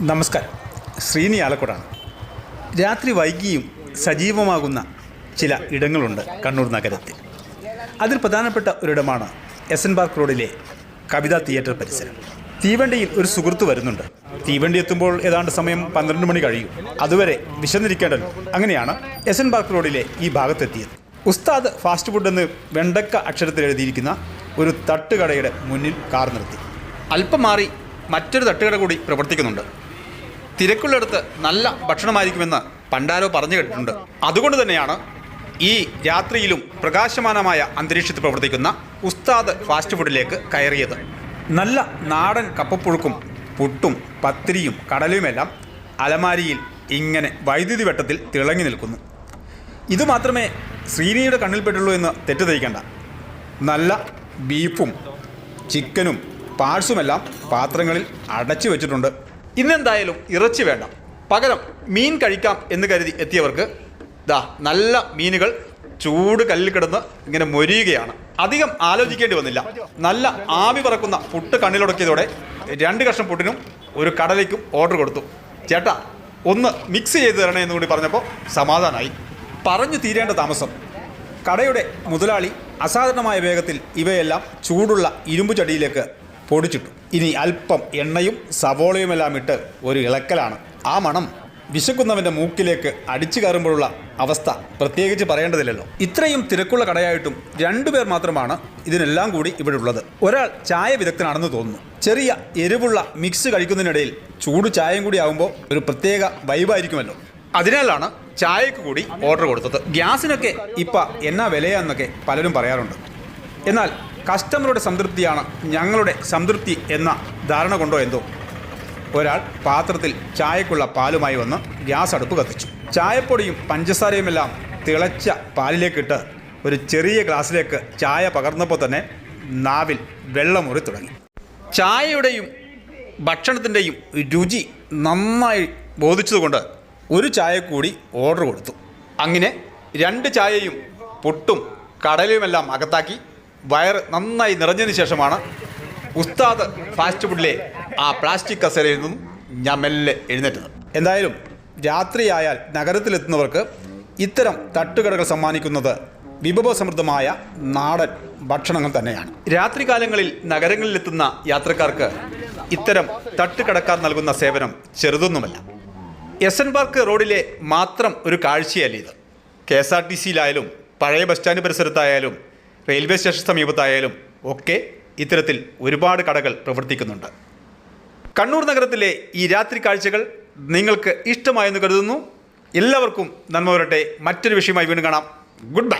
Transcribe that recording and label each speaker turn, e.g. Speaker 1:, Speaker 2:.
Speaker 1: നമസ്കാരം. ശ്രീനി ആലക്കോടാണ്. രാത്രി വൈകിയും സജീവമാകുന്ന ചില ഇടങ്ങളുണ്ട് കണ്ണൂർ നഗരത്തിൽ. അതിൽ പ്രധാനപ്പെട്ട ഒരിടമാണ് എസ് എൻ പാർക്ക് റോഡിലെ കവിതാ തിയേറ്റർ പരിസരം. തീവണ്ടിയിൽ ഒരു സുഹൃത്ത് വരുന്നുണ്ട്. തീവണ്ടി എത്തുമ്പോൾ ഏതാണ്ട് സമയം പന്ത്രണ്ട് മണി കഴിയും. അതുവരെ വിശന്നിരിക്കേണ്ടല്ലോ അങ്ങനെയാണ് എസ് എൻ പാർക്ക് റോഡിലെ ഈ ഭാഗത്തെത്തിയത്. ഉസ്താദ് ഫാസ്റ്റ് ഫുഡ് എന്ന് വെണ്ടക്ക അക്ഷരത്തിൽ എഴുതിയിരിക്കുന്ന ഒരു തട്ടുകടയുടെ മുന്നിൽ കാർ നിർത്തി. അല്പം മാറി മറ്റൊരു തട്ടുകട കൂടി പ്രവർത്തിക്കുന്നുണ്ട്. തിരക്കുള്ളിടത്ത് നല്ല ഭക്ഷണമായിരിക്കുമെന്ന് പണ്ടാരോ പറഞ്ഞു കേട്ടിട്ടുണ്ട്. അതുകൊണ്ട് തന്നെയാണ് ഈ രാത്രിയിലും പ്രകാശമാനമായ അന്തരീക്ഷത്തിൽ പ്രവർത്തിക്കുന്ന ഉസ്താദ് ഫാസ്റ്റ് ഫുഡിലേക്ക് കയറിയത്. നല്ല നാടൻ കപ്പപ്പുഴുക്കും പുട്ടും പത്തിരിയും കടലുമെല്ലാം അലമാരിയിൽ ഇങ്ങനെ വൈദ്യുതി വെട്ടത്തിൽ തിളങ്ങി നിൽക്കുന്നു. ഇത് മാത്രമേ ശ്രീനിയുടെ കണ്ണിൽപ്പെട്ടുള്ളൂ എന്ന് തെറ്റിദ്ധരിക്കേണ്ട. നല്ല ബീഫും ചിക്കനും പാഴ്സുമെല്ലാം പാത്രങ്ങളിൽ അടച്ചു വെച്ചിട്ടുണ്ട്. ഇന്നെന്തായാലും ഇറച്ചി വേണ്ട. പകരം മീൻ കഴിക്കാം എന്ന് കരുതി എത്തിയവർക്ക് ദാ നല്ല മീനുകൾ ചൂട് കല്ലിൽ കിടന്ന് ഇങ്ങനെ മൊരിയുകയാണ്. അധികം ആലോചിക്കേണ്ടി വന്നില്ല. നല്ല ആവി പറക്കുന്ന പുട്ട് കണ്ണിലുടക്കിയതോടെ രണ്ട് കഷ്ണം പുട്ടിനും ഒരു കടലയ്ക്കും ഓർഡർ കൊടുത്തു. ചേട്ടാ ഒന്ന് മിക്സ് ചെയ്ത് തരണേ എന്ന് കൂടി പറഞ്ഞപ്പോൾ സമാധാനമായി പറഞ്ഞു തീരേണ്ട താമസം. കടയുടെ മുതലാളി അസാധാരണമായ വേഗത്തിൽ ഇവയെല്ലാം ചൂടുള്ള ഇരുമ്പ് ചടിയിലേക്ക് പൊടിച്ചിട്ടു. ഇനി അല്പം എണ്ണയും സവോളയുമെല്ലാം ഇട്ട് ഒരു ഇളക്കലാണ്. ആ മണം വിശക്കുന്നവന്റെ മൂക്കിലേക്ക് അടിച്ചു കയറുമ്പോഴുള്ള അവസ്ഥ പ്രത്യേകിച്ച് പറയേണ്ടതില്ലല്ലോ. ഇത്രയും തിരക്കുള്ള കടയായിട്ടും രണ്ടുപേർ മാത്രമാണ് ഇതിനെല്ലാം കൂടി ഇവിടെ ഉള്ളത് ഒരാൾ ചായ വിദഗ്ധനാണെന്ന് തോന്നുന്നു. ചെറിയ എരിവുള്ള മിക്സ് കഴിക്കുന്നതിനിടയിൽ ചൂട് ചായയും കൂടി ആകുമ്പോൾ ഒരു പ്രത്യേക വൈബായിരിക്കുമല്ലോ അതിനാലാണ് ചായക്ക് കൂടി ഓർഡർ കൊടുത്തത്. ഗ്യാസിനൊക്കെ ഇപ്പം എന്നാ വിലയാന്നൊക്കെ പലരും പറയാറുണ്ട്. എന്നാൽ കസ്റ്റമറുടെ സംതൃപ്തിയാണ് ഞങ്ങളുടെ സംതൃപ്തി എന്ന ധാരണ കൊണ്ടോ എന്തോ. ഒരാൾ പാത്രത്തിൽ ചായക്കുള്ള പാലുമായി വന്ന് ഗ്യാസ് അടുപ്പ് കത്തിച്ചു. ചായപ്പൊടിയും പഞ്ചസാരയുമെല്ലാം തിളച്ച പാലിലേക്കിട്ട് ഒരു ചെറിയ ഗ്ലാസ്സിലേക്ക് ചായ പകർന്നപ്പോൾ തന്നെ നാവിൽ വെള്ളമുറി തുടങ്ങി. ചായയുടെയും ഭക്ഷണത്തിന്റെയും രുചി നന്നായി ബോധിച്ചതുകൊണ്ട് ഒരു ചായ കൂടി ഓർഡർ കൊടുത്തു. അങ്ങനെ രണ്ട് ചായയും പുട്ടും കടലയുമെല്ലാം അകത്താക്കി വയറ് നന്നായി നിറഞ്ഞതിന് ശേഷമാണ് ഉസ്താദ് ഫാസ്റ്റ് ഫുഡിലെ ആ പ്ലാസ്റ്റിക് കസേരയിൽ നിന്നും ഞാൻ മെല്ലെ എഴുന്നേറ്റത്. എന്തായാലും രാത്രിയായാൽ നഗരത്തിലെത്തുന്നവർക്ക് ഇത്തരം തട്ടുകടകൾ സമ്മാനിക്കുന്നത് വിഭവസമൃദ്ധമായ നാടൻ ഭക്ഷണങ്ങൾ തന്നെയാണ്. രാത്രികാലങ്ങളിൽ നഗരങ്ങളിലെത്തുന്ന യാത്രക്കാർക്ക് ഇത്തരം തട്ടുകടക്കാർ നൽകുന്ന സേവനം ചെറുതൊന്നുമല്ല. എസ് എൻ പാർക്ക് റോഡിലെ മാത്രം ഒരു കാഴ്ചയല്ല ഇത്. കെ എസ് ആർ ടി സിയിലായാലും പഴയ ബസ് സ്റ്റാൻഡ് പരിസരത്തായാലും റെയിൽവേ സ്റ്റേഷൻ സമീപത്തായാലും ഒക്കെ ഇത്തരത്തിൽ ഒരുപാട് കടകൾ പ്രവർത്തിക്കുന്നുണ്ട്. കണ്ണൂർ നഗരത്തിലെ ഈ രാത്രി കാഴ്ചകൾ നിങ്ങൾക്ക് ഇഷ്ടമായെന്ന് കരുതുന്നു. എല്ലാവർക്കും നന്മ വരട്ടെ. മറ്റൊരു വിഷയമായി വീണ്ടും കാണാം. Good bye